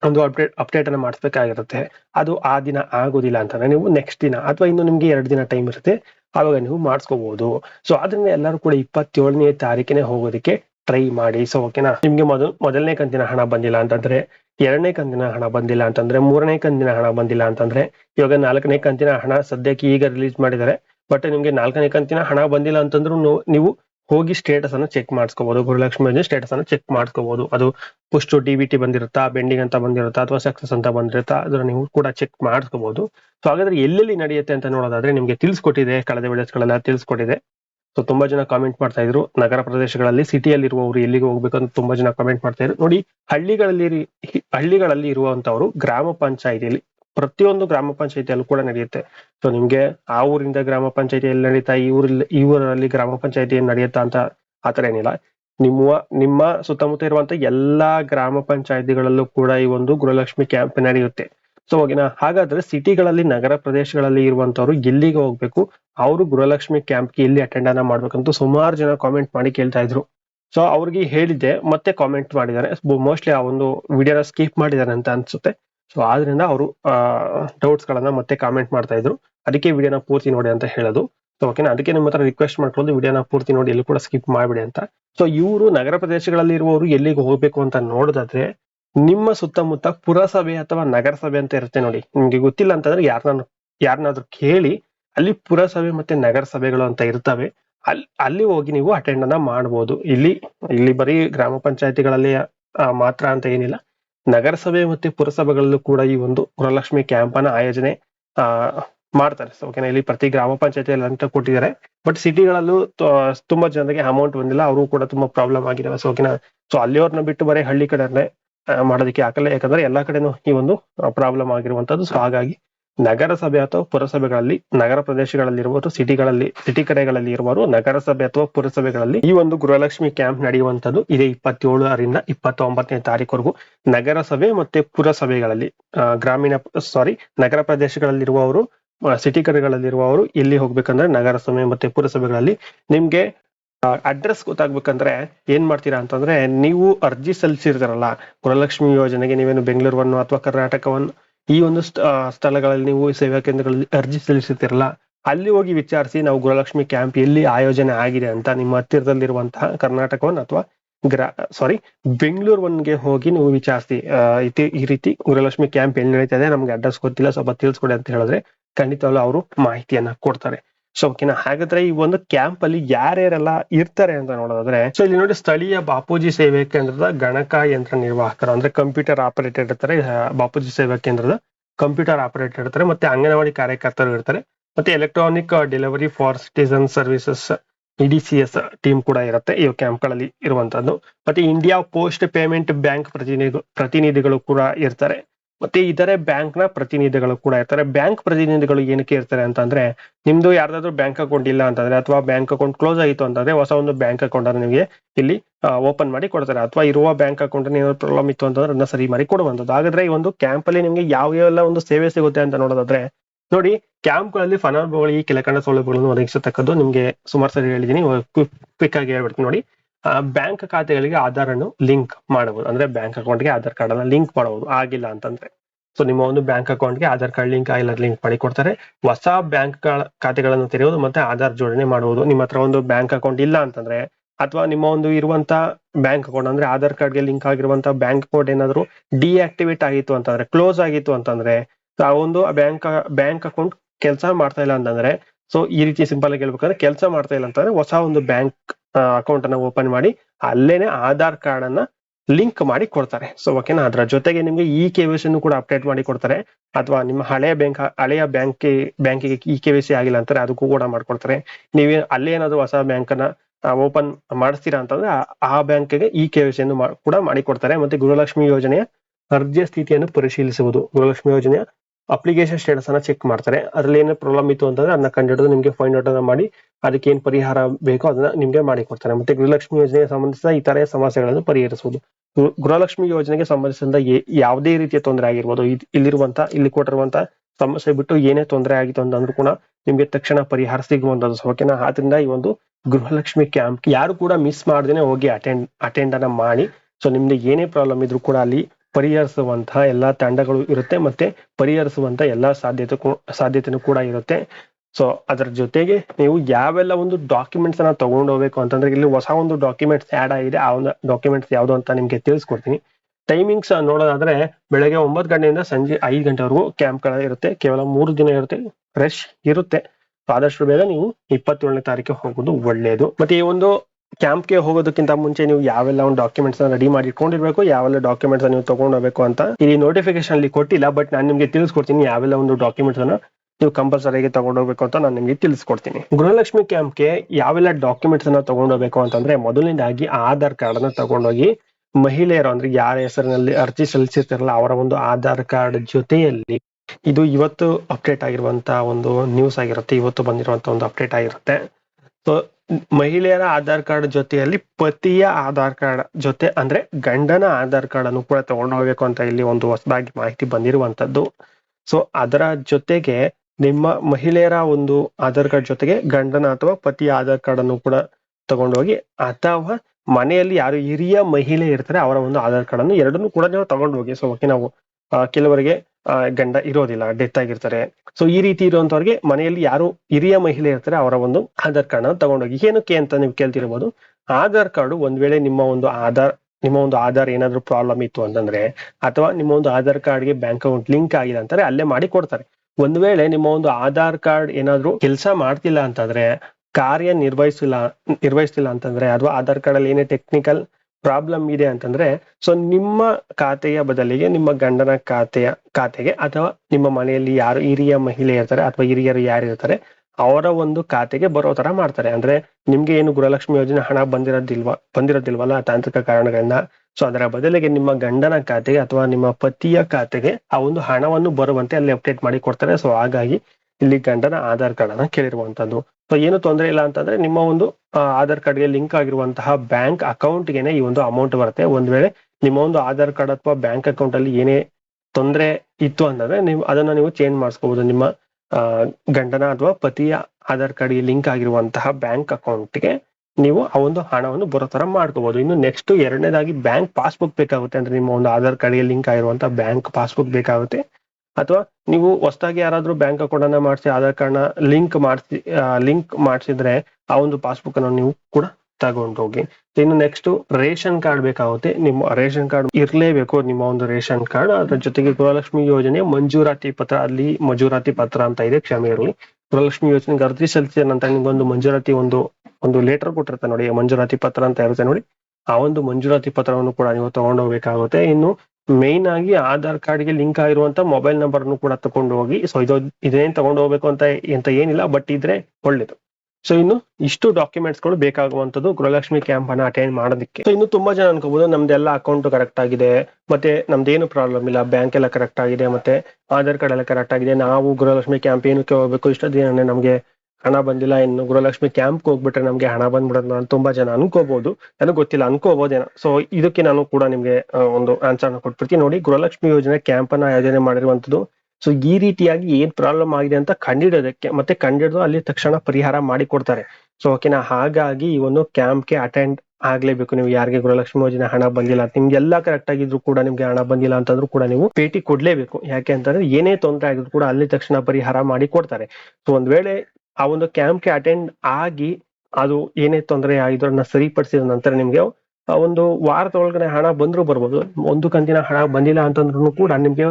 ಒಂದು ಅಪ್ಡೇಟ್ ಅಪ್ಡೇಟ್ ಅನ್ನ ಮಾಡಿಸ್ಬೇಕಾಗಿರುತ್ತೆ. ಅದು ಆ ದಿನ ಆಗೋದಿಲ್ಲ ಅಂತಂದ್ರೆ ನೀವು ನೆಕ್ಸ್ಟ್ ದಿನ ಅಥವಾ ಇನ್ನು ನಿಮ್ಗೆ ಎರಡು ದಿನ ಟೈಮ್ ಇರುತ್ತೆ. ಆವಾಗ ನೀವು ಮಾಡಿಸ್ಕೋಬಹುದು ಸೊ ಅದರಿಂದ ಎಲ್ಲರೂ ಕೂಡ ಇಪ್ಪತ್ತೇಳನೇ ತಾರೀಕಿನೇ ಹೋಗೋದಕ್ಕೆ ಟ್ರೈ ಮಾಡಿ. ಸೊ ಓಕೆನಾ ನಿಮ್ಗೆ ಮೊದಲ್ ಮೊದಲನೇ ಕಂತಿನ ಹಣ ಬಂದಿಲ್ಲ ಅಂತಂದ್ರೆ, ಎರಡನೇ ಕಂತಿನ ಹಣ ಬಂದಿಲ್ಲ ಅಂತಂದ್ರೆ, ಮೂರನೇ ಕಂತಿನ ಹಣ ಬಂದಿಲ್ಲ ಅಂತಂದ್ರೆ, ಇವಾಗ ನಾಲ್ಕನೇ ಕಂತಿನ ಹಣ ಸದ್ಯಕ್ಕೆ ಈಗ ರಿಲೀಸ್ ಮಾಡಿದ್ದಾರೆ. ಬಟ್ ನಿಮ್ಗೆ ನಾಲ್ಕನೇ ಕಂತಿನ ಹಣ ಬಂದಿಲ್ಲ ಅಂತಂದ್ರೂ ನೀವು ಹೋಗಿ ಸ್ಟೇಟಸ್ ಅನ್ನು ಚೆಕ್ ಮಾಡಿಸ್ಕೋಬಹುದು ಗುರುಲಕ್ಷ್ಮಿ ಯೋಜನೆ ಸ್ಟೇಟಸ್ ಅನ್ನು ಚೆಕ್ ಮಾಡ್ಕೋಬಹುದು ಅದು ಪುಷ್ಟು ಡಿ ಬಿ ಟಿ ಬಂದಿರುತ್ತಾ ಬೆಂಡಿಂಗ್ ಅಂತ ಬಂದಿರುತ್ತಾ, ಅಥವಾ ಸಕ್ಸಸ್ ಅಂತ ಬಂದಿರುತ್ತಾ ಅದ್ರ ನೀವು ಕೂಡ ಚೆಕ್ ಮಾಡ್ಸ್ಕೋಬಹುದು ಸೊ ಹಾಗಾದ್ರೆ ಎಲ್ಲೆಲ್ಲಿ ನಡೆಯುತ್ತೆ ಅಂತ ನೋಡೋದಾದ್ರೆ ನಿಮ್ಗೆ ತಿಳಿಸ್ಕೊಟ್ಟಿದೆ, ಕಳೆದ ವಿಡಿಯೋಸ್ಗಳೆಲ್ಲ ತಿಳಿಸ್ಕೊಟ್ಟಿದೆ. ಸೊ ತುಂಬಾ ಜನ ಕಾಮೆಂಟ್ ಮಾಡ್ತಾ ಇದ್ರು. ನಗರ ಪ್ರದೇಶಗಳಲ್ಲಿ ಸಿಟಿಯಲ್ಲಿ ಇರುವವರು ಎಲ್ಲಿಗೆ ಹೋಗ್ಬೇಕು ಅಂತ ತುಂಬಾ ಜನ ಕಾಮೆಂಟ್ ಮಾಡ್ತಾ ಇದ್ರು. ನೋಡಿ, ಹಳ್ಳಿಗಳಲ್ಲಿ ಹಳ್ಳಿಗಳಲ್ಲಿ ಇರುವಂತವರು ಗ್ರಾಮ ಪಂಚಾಯತಿಯಲ್ಲಿ, ಪ್ರತಿಯೊಂದು ಗ್ರಾಮ ಪಂಚಾಯಿತಿಯಲ್ಲೂ ಕೂಡ ನಡೆಯುತ್ತೆ. ಸೊ ನಿಮ್ಗೆ ಆ ಊರಿಂದ ಗ್ರಾಮ ಪಂಚಾಯತಿ ಎಲ್ಲಿ ನಡೀತಾ, ಈ ಊರಲ್ಲಿ ಈ ಊರಲ್ಲಿ ಗ್ರಾಮ ಪಂಚಾಯತಿ ನಡೆಯುತ್ತಾ ಅಂತ ಆತರ ಏನಿಲ್ಲ. ನಿಮ್ಮ ನಿಮ್ಮ ಸುತ್ತಮುತ್ತ ಇರುವಂತ ಎಲ್ಲಾ ಗ್ರಾಮ ಪಂಚಾಯತಿಗಳಲ್ಲೂ ಕೂಡ ಈ ಒಂದು ಗೃಹಲಕ್ಷ್ಮಿ ಕ್ಯಾಂಪ್ ನಡೆಯುತ್ತೆ. ಸೊ ಹಾಗಾದ್ರೆ ಸಿಟಿಗಳಲ್ಲಿ, ನಗರ ಪ್ರದೇಶಗಳಲ್ಲಿ ಇರುವಂತವ್ರು ಎಲ್ಲಿಗೆ ಹೋಗ್ಬೇಕು? ಅವರು ಗೃಹಲಕ್ಷ್ಮಿ ಕ್ಯಾಂಪ್ಗೆ ಎಲ್ಲಿ ಅಟೆಂಡ್ ಅನ್ನ ಮಾಡ್ಬೇಕಂತ ಸುಮಾರು ಜನ ಕಾಮೆಂಟ್ ಮಾಡಿ ಕೇಳ್ತಾ ಇದ್ರು. ಸೊ ಅವ್ರಿಗೆ ಹೇಳಿದ್ದೆ, ಮತ್ತೆ ಕಾಮೆಂಟ್ ಮಾಡಿದ್ದಾರೆ. ಮೋಸ್ಟ್ಲಿ ಆ ಒಂದು ವಿಡಿಯೋನ ಸ್ಕಿಪ್ ಮಾಡಿದ್ದಾರೆ ಅಂತ ಅನ್ಸುತ್ತೆ. ಸೊ ಆದ್ರಿಂದ ಅವರು ಡೌಟ್ಸ್ ಗಳನ್ನ ಮತ್ತೆ ಕಾಮೆಂಟ್ ಮಾಡ್ತಾ ಇದ್ರು. ಅದಕ್ಕೆ ವಿಡಿಯೋನ ಪೂರ್ತಿ ನೋಡಿ ಅಂತ ಹೇಳೋದು. ಸೊ ಓಕೆನಾ ಅದಕ್ಕೆ ನಿಮ್ಮ ಹತ್ರ ರಿಕ್ವೆಸ್ಟ್ ಮಾಡ್ಕೊಂಡು ವಿಡಿಯೋನ ಪೂರ್ತಿ ನೋಡಿ ಎಲ್ಲೂ ಕೂಡ ಸ್ಕಿಪ್ ಮಾಡಿಬಿಡಿ ಅಂತ. ಸೊ ಇವರು ನಗರ ಪ್ರದೇಶಗಳಲ್ಲಿ ಇರುವವರು ಎಲ್ಲಿಗೆ ಹೋಗ್ಬೇಕು ಅಂತ ನೋಡೋದಾದ್ರೆ ನಿಮ್ಮ ಸುತ್ತಮುತ್ತ ಪುರಸಭೆ ಅಥವಾ ನಗರಸಭೆ ಅಂತ ಇರುತ್ತೆ ನೋಡಿ. ನಿಮ್ಗೆ ಗೊತ್ತಿಲ್ಲ ಅಂತಂದ್ರೆ ಯಾರನ್ನ ಯಾರನ್ನಾದ್ರೂ ಕೇಳಿ ಅಲ್ಲಿ ಪುರಸಭೆ ಮತ್ತೆ ನಗರಸಭೆಗಳು ಅಂತ ಇರ್ತವೆ. ಅಲ್ಲಿ ಅಲ್ಲಿ ಹೋಗಿ ನೀವು ಅಟೆಂಡ್ ಅನ್ನ ಮಾಡಬಹುದು ಇಲ್ಲಿ ಇಲ್ಲಿ ಬರೀ ಗ್ರಾಮ ಪಂಚಾಯತಿಗಳಲ್ಲಿ ಮಾತ್ರ ಅಂತ ಏನಿಲ್ಲ. ನಗರಸಭೆ ಮತ್ತೆ ಪುರಸಭೆಗಳಲ್ಲೂ ಕೂಡ ಈ ಒಂದು ಗೃಹಲಕ್ಷ್ಮಿ ಕ್ಯಾಂಪ್ ಅನ್ನ ಆಯೋಜನೆ, ಆ, ಮಾಡ್ತಾರೆ. ಓಕೆನಾ ಇಲ್ಲಿ ಪ್ರತಿ ಗ್ರಾಮ ಪಂಚಾಯತಿಯಲ್ಲಿ ಅಂತ ಕೊಟ್ಟಿದ್ದಾರೆ. ಬಟ್ ಸಿಟಿಗಳಲ್ಲೂ ತುಂಬಾ ಜನರಿಗೆ ಅಮೌಂಟ್ ಬಂದಿಲ್ಲ. ಅವರು ಕೂಡ ತುಂಬಾ ಪ್ರಾಬ್ಲಮ್ ಆಗಿದೆ ಸೊ ಓಕೆನಾ ಸೊ ಅಲ್ಲಿಯವ್ರನ್ನ ಬಿಟ್ಟು ಬರೀ ಹಳ್ಳಿ ಕಡೆ ಮಾಡೋದಕ್ಕೆ ಆಗಲ್ಲ. ಯಾಕಂದ್ರೆ ಎಲ್ಲಾ ಕಡೆನೂ ಈ ಒಂದು ಪ್ರಾಬ್ಲಮ್ ಆಗಿರುವಂತದ್ದು. ಸೊ ಹಾಗಾಗಿ ನಗರಸಭೆ ಅಥವಾ ಪುರಸಭೆಗಳಲ್ಲಿ, ನಗರ ಪ್ರದೇಶಗಳಲ್ಲಿ ಇರುವವರು ಸಿಟಿಗಳಲ್ಲಿ ಸಿಟಿ ಕಡೆಗಳಲ್ಲಿ ಇರುವವರು ನಗರಸಭೆ ಅಥವಾ ಪುರಸಭೆಗಳಲ್ಲಿ ಈ ಒಂದು ಗೃಹಲಕ್ಷ್ಮಿ ಕ್ಯಾಂಪ್ ನಡೆಯುವಂತದ್ದು ಇದೇ ಇಪ್ಪತ್ತೇಳರಿಂದ ಇಪ್ಪತ್ತೊಂಬತ್ತನೇ ತಾರೀಕುವರೆಗೂ ನಗರಸಭೆ ಮತ್ತೆ ಪುರಸಭೆಗಳಲ್ಲಿ ಗ್ರಾಮೀಣ ಸಾರಿ ನಗರ ಪ್ರದೇಶಗಳಲ್ಲಿರುವವರು ಸಿಟಿ ಕಡೆಗಳಲ್ಲಿರುವವರು ಇಲ್ಲಿ ಹೋಗ್ಬೇಕಂದ್ರೆ ನಗರಸಭೆ ಮತ್ತೆ ಪುರಸಭೆಗಳಲ್ಲಿ ನಿಮ್ಗೆ ಅಡ್ರೆಸ್ ಗೊತ್ತಾಗ್ಬೇಕಂದ್ರೆ ಏನ್ ಮಾಡ್ತೀರಾ ಅಂತಂದ್ರೆ ನೀವು ಅರ್ಜಿ ಸಲ್ಲಿಸಿರ್ತಾರಲ್ಲ ಗೃಹಲಕ್ಷ್ಮಿ ಯೋಜನೆಗೆ ನೀವೇನು ಬೆಂಗಳೂರನ್ನು ಅಥವಾ ಕರ್ನಾಟಕವನ್ನು ಈ ಒಂದು ಸ್ಥ- ಸ್ಥಳಗಳಲ್ಲಿ ನೀವು ಸೇವಾ ಕೇಂದ್ರಗಳಲ್ಲಿ ಅರ್ಜಿ ಸಲ್ಲಿಸುತ್ತಿರಲ್ಲ ಅಲ್ಲಿ ಹೋಗಿ ವಿಚಾರಿಸಿ ನಾವು ಗೃಹಲಕ್ಷ್ಮಿ ಕ್ಯಾಂಪ್ ಎಲ್ಲಿ ಆಯೋಜನೆ ಆಗಿದೆ ಅಂತ ನಿಮ್ಮ ಹತ್ತಿರದಲ್ಲಿರುವಂತಹ ಕರ್ನಾಟಕವನ್ನು ಅಥವಾ ಗ್ರಾ ಸಾರಿ ಬೆಂಗಳೂರು ಹೋಗಿ ನೀವು ವಿಚಾರಿಸಿ ಈ ರೀತಿ ಗೃಹಲಕ್ಷ್ಮಿ ಕ್ಯಾಂಪ್ ಎಲ್ಲಿ ನಡೀತಾ ಇದೆ, ನಮ್ಗೆ ಅಡ್ರೆಸ್ ಗೊತ್ತಿಲ್ಲ, ಸ್ವಲ್ಪ ತಿಳಿಸ್ಕೊಡಿ ಅಂತ ಹೇಳಿದ್ರೆ ಖಂಡಿತವಾಗ್ಲೂ ಅವರು ಮಾಹಿತಿಯನ್ನ ಕೊಡ್ತಾರೆ. ಸೊ ಓಕೆನಾ ಹಾಗಾದ್ರೆ ಈ ಒಂದು ಕ್ಯಾಂಪ್ ಅಲ್ಲಿ ಯಾರ್ಯಾರೆಲ್ಲ ಇರ್ತಾರೆ ಅಂತ ನೋಡೋದಾದ್ರೆ ಸೊ ಇಲ್ಲಿ ನೋಡಿ ಸ್ಥಳೀಯ ಬಾಪೂಜಿ ಸೇವಾ ಕೇಂದ್ರದ ಗಣಕ ಯಂತ್ರ ನಿರ್ವಾಹಕರು, ಅಂದ್ರೆ ಕಂಪ್ಯೂಟರ್ ಆಪರೇಟರ್ ಇರ್ತಾರೆ. ಬಾಪೂಜಿ ಸೇವಾ ಕೇಂದ್ರದ ಕಂಪ್ಯೂಟರ್ ಆಪರೇಟರ್ ಇರ್ತಾರೆ, ಮತ್ತೆ ಅಂಗನವಾಡಿ ಕಾರ್ಯಕರ್ತರು ಇರ್ತಾರೆ, ಮತ್ತೆ electronic delivery for citizen services EDCS team ಕೂಡ ಇರುತ್ತೆ ಈ ಕ್ಯಾಂಪ್ಗಳಲ್ಲಿ ಇರುವಂತದ್ದು ಮತ್ತೆ ಇಂಡಿಯಾ ಪೋಸ್ಟ್ ಪೇಮೆಂಟ್ ಬ್ಯಾಂಕ್ ಪ್ರತಿನಿಧಿ, ಪ್ರತಿನಿಧಿಗಳು ಕೂಡ ಇರ್ತಾರೆ. ಮತ್ತೆ ಇತರೆ ಬ್ಯಾಂಕ್ನ ಪ್ರತಿನಿಧಿಗಳು ಕೂಡ ಇರ್ತಾರೆ ಬ್ಯಾಂಕ್ ಪ್ರತಿನಿಧಿಗಳು ಏನಕ್ಕೆ ಇರ್ತಾರೆ ಅಂತಂದ್ರೆ, ನಿಮ್ದು ಯಾರ್ದಾದ್ರು ಬ್ಯಾಂಕ್ ಅಕೌಂಟ್ ಇಲ್ಲ ಅಂತಂದ್ರೆ, ಅಥವಾ ಬ್ಯಾಂಕ್ ಅಕೌಂಟ್ ಕ್ಲೋಸ್ ಆಯಿತು ಅಂತಂದ್ರೆ ಹೊಸ ಒಂದು ಬ್ಯಾಂಕ್ ಅಕೌಂಟ್ ಅನ್ನು ನಿಮಗೆ ಇಲ್ಲಿ ಓಪನ್ ಮಾಡಿ ಕೊಡ್ತಾರೆ. ಅಥವಾ ಇರುವ ಬ್ಯಾಂಕ್ ಅಕೌಂಟ್ ಏನಾದ್ರು ಪ್ರಾಬ್ಲಮ್ ಇತ್ತು ಅಂತಂದ್ರೆ ಅದನ್ನ ಸರಿ ಮಾಡಿ ಕೊಡುವಂಥದ್ದು. ಹಾಗಾದ್ರೆ ಈ ಒಂದು ಕ್ಯಾಂಪ್ ಅಲ್ಲಿ ನಿಮ್ಗೆ ಯಾವ ಯಾವೆಲ್ಲ ಒಂದು ಸೇವೆ ಸಿಗುತ್ತೆ ಅಂತ ನೋಡೋದಾದ್ರೆ, ನೋಡಿ ಕ್ಯಾಂಪ್ಗಳಲ್ಲಿ ಫಲಾನುಭವಿಗಳು ಈ ಕೆಳಕಂಡ ಸೌಲಭ್ಯಗಳನ್ನು ಒದಗಿಸತಕ್ಕದ್ದು ನಿಮ್ಗೆ ಸುಮಾರು ಸರಿ ಹೇಳಿದೀನಿ. ಕ್ವಿಕ್ ಆಗಿ ಹೇಳ್ಬಿಡ್ತೀನಿ ನೋಡಿ. ಬ್ಯಾಂಕ್ ಖಾತೆಗಳಿಗೆ ಆಧಾರ್ ಅನ್ನು ಲಿಂಕ್ ಮಾಡಬಹುದು. ಅಂದ್ರೆ ಬ್ಯಾಂಕ್ ಅಕೌಂಟ್ಗೆ ಆಧಾರ್ ಕಾರ್ಡ್ ಅನ್ನ ಲಿಂಕ್ ಮಾಡಬಹುದು. ಆಗಿಲ್ಲ ಅಂತಂದ್ರೆ. ಸೊ ನಿಮ್ಮ ಒಂದು ಬ್ಯಾಂಕ್ ಅಕೌಂಟ್ಗೆ ಆಧಾರ್ ಕಾರ್ಡ್ ಲಿಂಕ್ ಆಗಿಲ್ಲ ಲಿಂಕ್ ಮಾಡಿ ಕೊಡ್ತಾರೆ ಹೊಸ ಬ್ಯಾಂಕ್ ಖಾತೆಗಳನ್ನು ತೆರೆಯುವುದು ಮತ್ತೆ ಆಧಾರ್ ಜೋಡಣೆ ಮಾಡುವುದು ನಿಮ್ಮ ಹತ್ರ ಒಂದು ಬ್ಯಾಂಕ್ ಅಕೌಂಟ್ ಇಲ್ಲ ಅಂತಂದ್ರೆ ಅಥವಾ ನಿಮ್ಮ ಒಂದು ಇರುವಂತ ಬ್ಯಾಂಕ್ ಅಕೌಂಟ್ ಅಂದ್ರೆ ಆಧಾರ್ ಕಾರ್ಡ್ಗೆ ಲಿಂಕ್ ಆಗಿರುವಂತ ಬ್ಯಾಂಕ್ ಅಕೌಂಟ್ ಏನಾದ್ರು ಡಿಆಕ್ಟಿವೇಟ್ ಆಗಿತ್ತು ಅಂತಂದ್ರೆ, ಕ್ಲೋಸ್ ಆಗಿತ್ತು ಅಂತಂದ್ರೆ ಆ ಒಂದು ಬ್ಯಾಂಕ್ ಬ್ಯಾಂಕ್ ಅಕೌಂಟ್ ಕೆಲಸ ಮಾಡ್ತಾ ಇಲ್ಲ ಅಂತಂದ್ರೆ ಸೊ ಈ ರೀತಿ ಸಿಂಪಲ್ ಆಗಿ ಹೇಳ್ಬೇಕಂದ್ರೆ ಕೆಲಸ ಮಾಡ್ತಾ ಇಲ್ಲ ಅಂತಂದ್ರೆ ಹೊಸ ಒಂದು ಬ್ಯಾಂಕ್ ಅಕೌಂಟ್ ಅನ್ನ ಓಪನ್ ಮಾಡಿ, ಅಲ್ಲೇನೆ ಆಧಾರ್ ಕಾರ್ಡ್ ಅನ್ನ ಲಿಂಕ್ ಮಾಡಿ ಕೊಡ್ತಾರೆ. ಸೊ ಓಕೆನಾ ಅದರ ಜೊತೆಗೆ ನಿಮಗೆ ಇ ಕೆ ಕೂಡ ಅಪ್ಡೇಟ್ ಮಾಡಿ ಕೊಡ್ತಾರೆ. ಅಥವಾ ನಿಮ್ಮ ಹಳೆಯ ಬ್ಯಾಂಕ್ ಹಳೆಯ ಬ್ಯಾಂಕ್ ಬ್ಯಾಂಕಿಗೆ ಇ ಕೆ ಸಿ ಆಗಿಲ್ಲ ಅಂತಾರೆ, ಅದಕ್ಕೂ ಕೂಡ ಮಾಡ್ಕೊಡ್ತಾರೆ. ನೀವೇ ಅಲ್ಲೇ ಏನಾದ್ರು ಹೊಸ ಬ್ಯಾಂಕ್ ಅನ್ನ ಓಪನ್ ಮಾಡಿಸ್ತೀರಾ ಅಂತಂದ್ರೆ, ಆ- ಬ್ಯಾಂಕ್ಗೆ ಇ ಕೆ ಕೂಡ ಮಾಡಿ ಕೊಡ್ತಾರೆ. ಮತ್ತೆ ಗೃಹಲಕ್ಷ್ಮಿ ಯೋಜನೆಯ ಅರ್ಜಿಯ ಸ್ಥಿತಿಯನ್ನು ಪರಿಶೀಲಿಸುವುದು. ಗೃಹಲಕ್ಷ್ಮಿ ಯೋಜನೆಯ ಅಪ್ಲಿಕೇಶನ್ ಸ್ಟೇಟಸ್ ಅನ್ನ ಚೆಕ್ ಮಾಡ್ತಾರೆ. ಅದ್ರಲ್ಲಿ ಏನೇ ಪ್ರಾಬ್ಲಮ್ ಇತ್ತು ಅಂತಂದ್ರೆ ಅದನ್ನ ಕಂಡುಹಿಡಿದು ನಿಮ್ಗೆ ಫೈಂಡ್ ಔಟ್ ಅನ್ನ ಮಾಡಿ, ಅದಕ್ಕೆ ಏನ್ ಪರಿಹಾರ ಬೇಕೋ ಅದನ್ನ ನಿಮ್ಗೆ ಮಾಡಿ ಕೊಡ್ತಾರೆ ಮತ್ತೆ ಗೃಹಲಕ್ಷ್ಮಿ ಯೋಜನೆಗೆ ಸಂಬಂಧಿಸಿದ ಇತರೆ ಸಮಸ್ಯೆಗಳನ್ನು ಪರಿಹರಿಸುವುದು. ಗೃ- ಗೃಹಲಕ್ಷ್ಮಿ ಯೋಜನೆಗೆ ಸಂಬಂಧಿಸಿದ ಯಾವುದೇ ರೀತಿಯ ತೊಂದರೆ ಆಗಿರ್ಬೋದು. ಇಲ್ಲಿರುವಂತ, ಇಲ್ಲಿ ಕೊಟ್ಟಿರುವಂತ ಸಮಸ್ಯೆ ಬಿಟ್ಟು ಏನೇ ತೊಂದರೆ ಆಗಿತ್ತು ಅಂತಂದ್ರೂ ಕೂಡ ನಿಮ್ಗೆ ತಕ್ಷಣ ಪರಿಹಾರ ಸಿಗುವಂತದ್ದು. ಓಕೆನಾ ಆದ್ರಿಂದ ಈ ಒಂದು ಗೃಹಲಕ್ಷ್ಮಿ ಕ್ಯಾಂಪ್ ಯಾರು ಕೂಡ ಮಿಸ್ ಮಾಡದೇನೆ ಹೋಗಿ ಅಟೆಂಡ್ ಅಟೆಂಡ್ ಅನ್ನ ಮಾಡಿ. ಸೊ ನಿಮ್ದು ಏನೇ ಪ್ರಾಬ್ಲಮ್ ಇದ್ರೂ ಕೂಡ ಅಲ್ಲಿ ಪರಿಹರಿಸುವಂತಹ ಎಲ್ಲಾ ತಂಡಗಳು ಇರುತ್ತೆ ಮತ್ತೆ ಪರಿಹರಿಸುವಂತ ಎಲ್ಲಾ ಸಾಧ್ಯತೆ ಸಾಧ್ಯತೆನೂ ಕೂಡ ಇರುತ್ತೆ. ಸೊ ಅದರ ಜೊತೆಗೆ ನೀವು ಯಾವೆಲ್ಲ ಒಂದು ಡಾಕ್ಯುಮೆಂಟ್ಸ್ ಅನ್ನ ತಗೊಂಡು ಹೋಗ್ಬೇಕು ಅಂತಂದ್ರೆ ಇಲ್ಲಿ ಹೊಸ ಒಂದು ಡಾಕ್ಯುಮೆಂಟ್ಸ್ ಆಡ್ ಆಗಿದೆ. ಆ ಒಂದು ಡಾಕ್ಯುಮೆಂಟ್ಸ್ ಯಾವ್ದು ಅಂತ ನಿಮ್ಗೆ ತಿಳಿಸ್ಕೊಡ್ತೀನಿ. ಟೈಮಿಂಗ್ಸ್ ನೋಡೋದಾದ್ರೆ ಬೆಳಗ್ಗೆ ಒಂಬತ್ತು ಗಂಟೆಯಿಂದ ಸಂಜೆ ಐದು ಗಂಟೆವರೆಗೂ ಕ್ಯಾಂಪ್ ಇರುತ್ತೆ. ಕೇವಲ ಮೂರು ದಿನ ಇರುತ್ತೆ. ರಶ್ ಇರುತ್ತೆ. ಆದಷ್ಟು ಬೇಗ ನೀವು ಇಪ್ಪತ್ತೇಳನೇ ತಾರೀಕು ಹೋಗೋದು ಒಳ್ಳೆಯದು ಮತ್ತೆ ಈ ಒಂದು ಕ್ಯಾಂಪ್ಗೆ ಹೋಗೋದಕ್ಕಿಂತ ಮುಂಚೆ ನೀವು ಯಾವೆಲ್ಲ ಒಂದು ಡಾಕ್ಯುಮೆಂಟ್ಸ್ ರೆಡಿ ಮಾಡಿ ಇಟ್ಕೊಂಡಿರ್ಬೇಕು ಯಾವೆಲ್ಲ ಡಾಕ್ಯುಮೆಂಟ್ಸ್ ನೀವು ತಗೊಂಡು ಹೋಗಬೇಕು ಅಂತ ಇಲ್ಲಿ ನೋಟಿಫಿಕೇಶನ್ ಅಲ್ಲಿ ಕೊಟ್ಟಿಲ್ಲ ಬಟ್ ನಾನು ನಿಮ್ಗೆ ತಿಳಿಸ್ಕೊಡ್ತೀನಿ ಯಾವೆಲ್ಲ ಒಂದು ಡಾಕ್ಯುಮೆಂಟ್ಸ್ ಅನ್ನ ನೀವು ಕಂಪಲ್ಸರಿಯಾಗಿ ತಗೊಂಡೋಗ್ಬೇಕು ಅಂತ ನಾನು ನಿಮಗೆ ತಿಳಿಸ್ಕೊಡ್ತೀನಿ. ಗೃಹಲಕ್ಷ್ಮಿ ಕ್ಯಾಂಪ್ಗೆ ಯಾವೆಲ್ಲ ಡಾಕ್ಯುಮೆಂಟ್ಸ್ ಅನ್ನ ತಗೊಂಡೋಗ್ಬೇಕು ಅಂತಂದ್ರೆ ಮೊದಲನೇದಾಗಿ ಆಧಾರ್ ಕಾರ್ಡ್ ಅನ್ನ ತಗೊಂಡೋಗಿ ಮಹಿಳೆಯರು ಅಂದ್ರೆ ಯಾರ ಹೆಸರಿನಲ್ಲಿ ಅರ್ಜಿ ಸಲ್ಲಿಸಿರ್ತಾರಲ್ಲ ಅವರ ಒಂದು ಆಧಾರ್ ಕಾರ್ಡ್ ಜೊತೆಯಲ್ಲಿ ಇದು ಇವತ್ತು ಅಪ್ಡೇಟ್ ಆಗಿರುವಂತಹ ಒಂದು ನ್ಯೂಸ್ ಆಗಿರುತ್ತೆ, ಇವತ್ತು ಬಂದಿರುವಂತಹ ಒಂದು ಅಪ್ಡೇಟ್ ಆಗಿರುತ್ತೆ. ಮಹಿಳೆಯರ ಆಧಾರ್ ಕಾರ್ಡ್ ಜೊತೆಯಲ್ಲಿ ಪತಿಯ ಆಧಾರ್ ಕಾರ್ಡ್ ಜೊತೆ ಅಂದ್ರೆ ಗಂಡನ ಆಧಾರ್ ಕಾರ್ಡ್ ಅನ್ನು ಕೂಡ ತಗೊಂಡು ಹೋಗ್ಬೇಕು ಅಂತ ಇಲ್ಲಿ ಒಂದು ಹೊಸದಾಗಿ ಮಾಹಿತಿ ಬಂದಿರುವಂತದ್ದು. ಸೊ ಅದರ ಜೊತೆಗೆ ನಿಮ್ಮ ಮಹಿಳೆಯರ ಒಂದು ಆಧಾರ್ ಕಾರ್ಡ್ ಜೊತೆಗೆ ಗಂಡನ ಅಥವಾ ಪತಿಯ ಆಧಾರ್ ಕಾರ್ಡ್ ಅನ್ನು ಕೂಡ ತಗೊಂಡೋಗಿ ಅಥವಾ ಮನೆಯಲ್ಲಿ ಯಾರು ಹಿರಿಯ ಮಹಿಳೆ ಇರ್ತಾರೆ ಅವರ ಒಂದು ಆಧಾರ್ ಕಾರ್ಡ್ ಅನ್ನು ಎರಡನ್ನೂ ಕೂಡ ನೀವು ತಗೊಂಡು ಹೋಗಿ. ಸೊ ಓಕೆ ನಾವು ಕೆಲವರಿಗೆ ಗಂಡ ಇರೋದಿಲ್ಲ ಡೆತ್ ಆಗಿರ್ತಾರೆ. ಸೊ ಈ ರೀತಿ ಇರುವಂತವ್ರಿಗೆ ಮನೆಯಲ್ಲಿ ಯಾರು ಹಿರಿಯ ಮಹಿಳೆ ಇರ್ತಾರೆ, ಅವರ ಒಂದು ಆಧಾರ್ ಕಾರ್ಡ್ ಅನ್ನು ತಗೊಂಡೋಗಿ ಏನಕ್ಕೆ ಅಂತ ನೀವು ಕೇಳ್ತಿರ್ಬೋದು. ಆಧಾರ್ ಕಾರ್ಡ್ ಒಂದ್ ವೇಳೆ ನಿಮ್ಮ ಒಂದು ಆಧಾರ್, ನಿಮ್ಮ ಒಂದು ಆಧಾರ್ ಏನಾದ್ರು ಪ್ರಾಬ್ಲಮ್ ಇತ್ತು ಅಂತಂದ್ರೆ, ಅಥವಾ ನಿಮ್ಮ ಒಂದು ಆಧಾರ್ ಕಾರ್ಡ್ಗೆ ಬ್ಯಾಂಕ್ ಅಕೌಂಟ್ ಲಿಂಕ್ ಆಗಿದೆ ಅಂತಾರೆ, ಅಲ್ಲೇ ಮಾಡಿ ಕೊಡ್ತಾರೆ. ಒಂದ್ ವೇಳೆ ನಿಮ್ಮ ಒಂದು ಆಧಾರ್ ಕಾರ್ಡ್ ಏನಾದ್ರು ಕೆಲಸ ಮಾಡ್ತಿಲ್ಲ ಅಂತಂದ್ರೆ, ಕಾರ್ಯ ನಿರ್ವಹಿಸಿಲ್ಲ, ನಿರ್ವಹಿಸ್ತಿಲ್ಲ ಅಂತಂದ್ರೆ, ಅಥವಾ ಆಧಾರ್ ಕಾರ್ಡ್ ಅಲ್ಲಿ ಏನೇ ಟೆಕ್ನಿಕಲ್ ಪ್ರಾಬ್ಲಮ್ ಇದೆ ಅಂತಂದ್ರೆ, ಸೊ ನಿಮ್ಮ ಖಾತೆಯ ಬದಲಿಗೆ ನಿಮ್ಮ ಗಂಡನ ಖಾತೆಯ, ಖಾತೆಗೆ ಅಥವಾ ನಿಮ್ಮ ಮನೆಯಲ್ಲಿ ಯಾರು ಹಿರಿಯ ಮಹಿಳೆ ಇರ್ತಾರೆ ಅಥವಾ ಹಿರಿಯರು ಯಾರು ಇರ್ತಾರೆ, ಅವರ ಒಂದು ಖಾತೆಗೆ ಬರೋ ತರ ಮಾಡ್ತಾರೆ. ಅಂದ್ರೆ ನಿಮ್ಗೆ ಏನು ಗೃಹಲಕ್ಷ್ಮಿ ಯೋಜನೆ ಹಣ ಬಂದಿರೋದಿಲ್ವಾ, ಬಂದಿರೋದಿಲ್ವಲ್ಲ ತಾಂತ್ರಿಕ ಕಾರಣಗಳನ್ನ ಸೊ ಅದರ ಬದಲಿಗೆ ನಿಮ್ಮ ಗಂಡನ ಖಾತೆಗೆ ಅಥವಾ ನಿಮ್ಮ ಪತಿಯ ಖಾತೆಗೆ ಆ ಒಂದು ಹಣವನ್ನು ಬರುವಂತೆ ಅಲ್ಲಿ ಅಪ್ಡೇಟ್ ಮಾಡಿ ಕೊಡ್ತಾರೆ. ಸೊ ಹಾಗಾಗಿ ಇಲ್ಲಿ ಗಂಡನ ಆಧಾರ್ ಕಾರ್ಡ್ ಅನ್ನ ಕೇಳಿರುವಂತದ್ದು. ಸೊ ಏನು ತೊಂದರೆ ಇಲ್ಲ ಅಂತಂದ್ರೆ ನಿಮ್ಮ ಒಂದು ಆಧಾರ್ ಕಾರ್ಡ್ಗೆ ಲಿಂಕ್ ಆಗಿರುವಂತಹ ಬ್ಯಾಂಕ್ ಅಕೌಂಟ್ಗೆನೆ ಈ ಒಂದು ಅಮೌಂಟ್ ಬರುತ್ತೆ. ಒಂದ್ ವೇಳೆ ನಿಮ್ಮ ಒಂದು ಆಧಾರ್ ಕಾರ್ಡ್ ಅಥವಾ ಬ್ಯಾಂಕ್ ಅಕೌಂಟ್ ಅಲ್ಲಿ ಏನೇ ತೊಂದರೆ ಇತ್ತು ಅಂತಂದ್ರೆ ನೀವು ಅದನ್ನ ನೀವು ಚೇಂಜ್ ಮಾಡಿಸ್ಕೋಬಹುದು ನಿಮ್ಮ ಗಂಡನ ಅಥವಾ ಪತಿಯ ಆಧಾರ್ ಕಾರ್ಡ್ಗೆ ಲಿಂಕ್ ಆಗಿರುವಂತಹ ಬ್ಯಾಂಕ್ ಅಕೌಂಟ್ಗೆ ನೀವು ಆ ಒಂದು ಹಣವನ್ನು ಬರೋ ತರ ಮಾಡ್ಕೋಬಹುದು ಇನ್ನು ನೆಕ್ಸ್ಟ್ ಎರಡನೇದಾಗಿ ಬ್ಯಾಂಕ್ ಪಾಸ್ಬುಕ್ ಬೇಕಾಗುತ್ತೆ ಅಂದ್ರೆ ನಿಮ್ಮ ಒಂದು ಆಧಾರ್ ಕಾರ್ಡ್ಗೆ ಲಿಂಕ್ ಆಗಿರುವಂತಹ ಬ್ಯಾಂಕ್ ಪಾಸ್ಬುಕ್ ಬೇಕಾಗುತ್ತೆ. ಅಥವಾ ನೀವು ಹೊಸದಾಗಿ ಯಾರಾದ್ರೂ ಬ್ಯಾಂಕ್ ಅಕೌಂಟ್ ಅನ್ನ ಮಾಡಿಸಿ, ಆಧಾರ್ ಕಾರ್ಡ್ನ ಲಿಂಕ್ ಮಾಡಿಸಿ ಲಿಂಕ್ ಮಾಡಿಸಿದ್ರೆ ಆ ಒಂದು ಪಾಸ್ಬುಕ್ ಅನ್ನು ನೀವು ಕೂಡ ತಗೊಂಡು ಹೋಗಿ. ಇನ್ನು ನೆಕ್ಸ್ಟ್ ರೇಷನ್ ಕಾರ್ಡ್ ಬೇಕಾಗುತ್ತೆ. ನಿಮ್ಮ ರೇಷನ್ ಕಾರ್ಡ್ ಇರಲೇಬೇಕು ನಿಮ್ಮ ಒಂದು ರೇಷನ್ ಕಾರ್ಡ್ ಅದ್ರ ಜೊತೆಗೆ ಗೃಹಲಕ್ಷ್ಮಿ ಯೋಜನೆ, ಮಂಜೂರಾತಿ ಪತ್ರ, ಅಲ್ಲಿ ಮಂಜೂರಾತಿ ಪತ್ರ ಅಂತ ಇದೆ ಕ್ಷಮೆ ಇರಲಿ. ಗೃಹಲಕ್ಷ್ಮಿ ಯೋಜನೆಗೆ ಅರ್ಜಿ ಸಲ್ಲಿಸಿದ ನಂತರ ನಿಮ್ಗೊಂದು ಮಂಜೂರಾತಿ ಒಂದು ಒಂದು ಲೆಟರ್ ಕೊಟ್ಟಿರ್ತಾರೆ ನೋಡಿ, ಮಂಜೂರಾತಿ ಪತ್ರ ಅಂತ ಇರುತ್ತೆ ನೋಡಿ. ಆ ಒಂದು ಮಂಜೂರಾತಿ ಪತ್ರವನ್ನು ಕೂಡ ನೀವು ತಗೊಂಡೋಗ್ಬೇಕಾಗುತ್ತೆ ಇನ್ನು ಮೇನ್ ಆಗಿ ಆಧಾರ್ ಕಾರ್ಡ್ಗೆ ಲಿಂಕ್ ಆಗಿರುವಂತ ಮೊಬೈಲ್ ನಂಬರ್ ಕೂಡ ತಗೊಂಡು ಹೋಗಿ ಸೊ ಇದು, ಇದೇನ್ ತಗೊಂಡು ಹೋಗ್ಬೇಕು ಅಂತ ಎಂತ ಏನಿಲ್ಲ ಬಟ್ ಇದ್ರೆ ಒಳ್ಳೇದು. ಸೊ ಇನ್ನು ಇಷ್ಟು ಡಾಕ್ಯುಮೆಂಟ್ಸ್ಗಳು ಬೇಕಾಗುವಂತದ್ದು ಗೃಹಲಕ್ಷ್ಮಿ ಕ್ಯಾಂಪ್ ಅನ್ನ ಅಟೆಂಡ್ ಮಾಡೋದಕ್ಕೆ. ಸೊ ಇನ್ನು ತುಂಬಾ ಜನ ಅನ್ಕೋಬಹುದು ನಮ್ದೆಲ್ಲ ಅಕೌಂಟ್ ಕರೆಕ್ಟ್ ಆಗಿದೆ, ಮತ್ತೆ ನಮ್ದೇನು ಪ್ರಾಬ್ಲಮ್ ಇಲ್ಲ ಬ್ಯಾಂಕ್ ಎಲ್ಲ ಕರೆಕ್ಟ್ ಆಗಿದೆ, ಮತ್ತೆ ಆಧಾರ್ ಕಾರ್ಡ್ ಎಲ್ಲ ಕರೆಕ್ಟ್ ಆಗಿದೆ, ನಾವು ಗೃಹಲಕ್ಷ್ಮಿ ಕ್ಯಾಂಪ್ ಏನಕ್ಕೆ ಹೋಗ್ಬೇಕು ಇಷ್ಟ ದಿನ ನಮ್ಗೆ ಹಣ ಬಂದಿಲ್ಲ, ಇನ್ನು ಗೃಹಲಕ್ಷ್ಮಿ ಕ್ಯಾಂಪ್ ಹೋಗ್ಬಿಟ್ರೆ ನಮ್ಗೆ ಹಣ ಬಂದ್ಬಿಡೋದು ನಾನು ತುಂಬಾ ಜನ ಅನ್ಕೋಬಹುದು ನನಗೆ ಗೊತ್ತಿಲ್ಲ ಅನ್ಕೋಬಹುದೇನೋ ಸೊ ಇದಕ್ಕೆ ನಾನು ಕೂಡ ನಿಮ್ಗೆ ಒಂದು ಆನ್ಸರ್ ಕೊಟ್ಬಿಡ್ತೀನಿ. ನೋಡಿ, ಗೃಹಲಕ್ಷ್ಮಿ ಯೋಜನೆ ಕ್ಯಾಂಪ್ ಅನ್ನ ಆಯೋಜನೆ ಮಾಡಿರುವಂತದ್ದು ಸೊ ಈ ರೀತಿಯಾಗಿ ಏನ್ ಪ್ರಾಬ್ಲಮ್ ಆಗಿದೆ ಅಂತ ಕಂಡಿಡೋದಕ್ಕೆ, ಮತ್ತೆ ಕಂಡಿಡಿದು ಅಲ್ಲಿ ತಕ್ಷಣ ಪರಿಹಾರ ಮಾಡಿ ಕೊಡ್ತಾರೆ ಸೊ ಓಕೆನಾ ಹಾಗಾಗಿ ಈ ಒಂದು ಕ್ಯಾಂಪ್ಗೆ ಅಟೆಂಡ್ ಆಗ್ಲೇಬೇಕು ನೀವು. ಯಾರಿಗೆ ಗೃಹಲಕ್ಷ್ಮಿ ಯೋಜನೆ ಹಣ ಬಂದಿಲ್ಲ ನಿಮ್ಗೆಲ್ಲ ಕರೆಕ್ಟ್ ಆಗಿದ್ರು ಕೂಡ ನಿಮ್ಗೆ ಹಣ ಬಂದಿಲ್ಲ ಅಂತಂದ್ರು ಕೂಡ ನೀವು ಭೇಟಿ ಕೊಡ್ಲೇಬೇಕು. ಯಾಕೆ ಅಂತಂದ್ರೆ ಏನೇ ತೊಂದರೆ ಆಗಿದ್ರು ಕೂಡ ಅಲ್ಲಿ ತಕ್ಷಣ ಪರಿಹಾರ ಮಾಡಿ ಕೊಡ್ತಾರೆ. ಸೊ ಒಂದ್ ವೇಳೆ ಆ ಒಂದು ಕ್ಯಾಂಪ್ಗೆ ಅಟೆಂಡ್ ಆಗಿ ಅದು ಏನೇ ತೊಂದರೆ ಆಗಿದ್ರು ಅದನ್ನ ಸರಿಪಡಿಸಿದ ನಂತರ ನಿಮ್ಗೆ ಆ ಒಂದು ವಾರದ ಒಳಗಡೆ ಹಣ ಬಂದ್ರು ಬರ್ಬೋದು. ಒಂದು ಕಂತಿನ ಹಣ ಬಂದಿಲ್ಲ ಅಂತಂದ್ರೂ ಕೂಡ ನಿಮ್ಗೆ,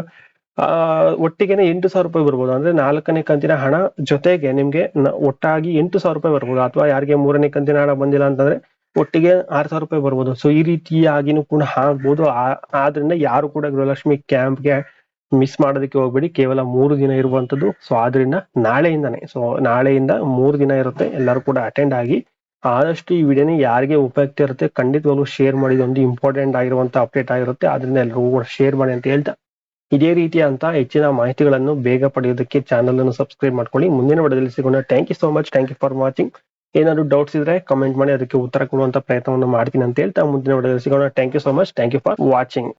ಆ, ಒಟ್ಟಿಗೆನೆ ಎಂಟು ಸಾವಿರ ರೂಪಾಯಿ ಬರ್ಬೋದು. ಅಂದ್ರೆ ನಾಲ್ಕನೇ ಕಂತಿನ ಹಣ ಜೊತೆಗೆ ನಿಮ್ಗೆ ಒಟ್ಟಾಗಿ ಎಂಟು ಸಾವಿರ ರೂಪಾಯಿ ಬರ್ಬೋದು. ಅಥವಾ ಯಾರಿಗೆ ಮೂರನೇ ಕಂತಿನ ಹಣ ಬಂದಿಲ್ಲ ಅಂತಂದ್ರೆ ಒಟ್ಟಿಗೆ ಆರ್ ಸಾವಿರ ರೂಪಾಯಿ ಬರ್ಬೋದು. ಸೊ ಈ ರೀತಿಯಾಗಿನೂ ಕೂಡ ಆಗ್ಬೋದು. ಆದ್ರಿಂದ ಯಾರು ಕೂಡ ಗೃಹಲಕ್ಷ್ಮಿ ಕ್ಯಾಂಪ್ಗೆ ಮಿಸ್ ಮಾಡೋದಕ್ಕೆ ಹೋಗ್ಬೇಡಿ. ಕೇವಲ ಮೂರು ದಿನ ಇರುವಂತದ್ದು. ಸೊ ಆದ್ರಿಂದ ನಾಳೆಯಿಂದಾನೆ. ಸೊ ನಾಳೆಯಿಂದ ಮೂರು ದಿನ ಇರುತ್ತೆ. ಎಲ್ಲರೂ ಕೂಡ ಅಟೆಂಡ್ ಆಗಿ ಆದಷ್ಟು ಈ ವಿಡಿಯೋನ ಯಾರಿಗೆ ಉಪಯುಕ್ತ ಇರುತ್ತೆ, ಖಂಡಿತವಾಗ್ಲೂ ಶೇರ್ ಮಾಡಿ ಒಂದು ಇಂಪಾರ್ಟೆಂಟ್ ಆಗಿರುವಂತ ಅಪ್ಡೇಟ್ ಆಗಿರುತ್ತೆ. ಆದ್ರಿಂದ ಎಲ್ಲರಿಗೂ ಕೂಡ ಶೇರ್ ಮಾಡಿ ಅಂತ ಹೇಳ್ತಾ ಇದೇ ರೀತಿಯಂತ ಹೆಚ್ಚಿನ ಮಾಹಿತಿಗಳನ್ನು ಬೇಗ ಪಡೆಯೋದಕ್ಕೆ ಚಾನಲ್ ಅನ್ನು ಸಬ್ಸ್ಕ್ರೈಬ್ ಮಾಡ್ಕೊಳ್ಳಿ. ಮುಂದಿನ ವಿಡಿಯೋದಲ್ಲಿ ಸಿಗೋಣ. Thank you so much thank you for watching ಏನಾದ್ರು ಡೌಟ್ಸ್ ಇದ್ರೆ ಕಮೆಂಟ್ ಮಾಡಿ, ಅದಕ್ಕೆ ಉತ್ತರ ಕೊಡುವಂತ ಪ್ರಯತ್ನವನ್ನು ಮಾಡ್ತೀನಿ ಅಂತ ಹೇಳ್ತಾ ಮುಂದಿನ ವಿಡಿಯೋದಲ್ಲಿ ಸಿಗೋಣ. Thank you so much thank you for watching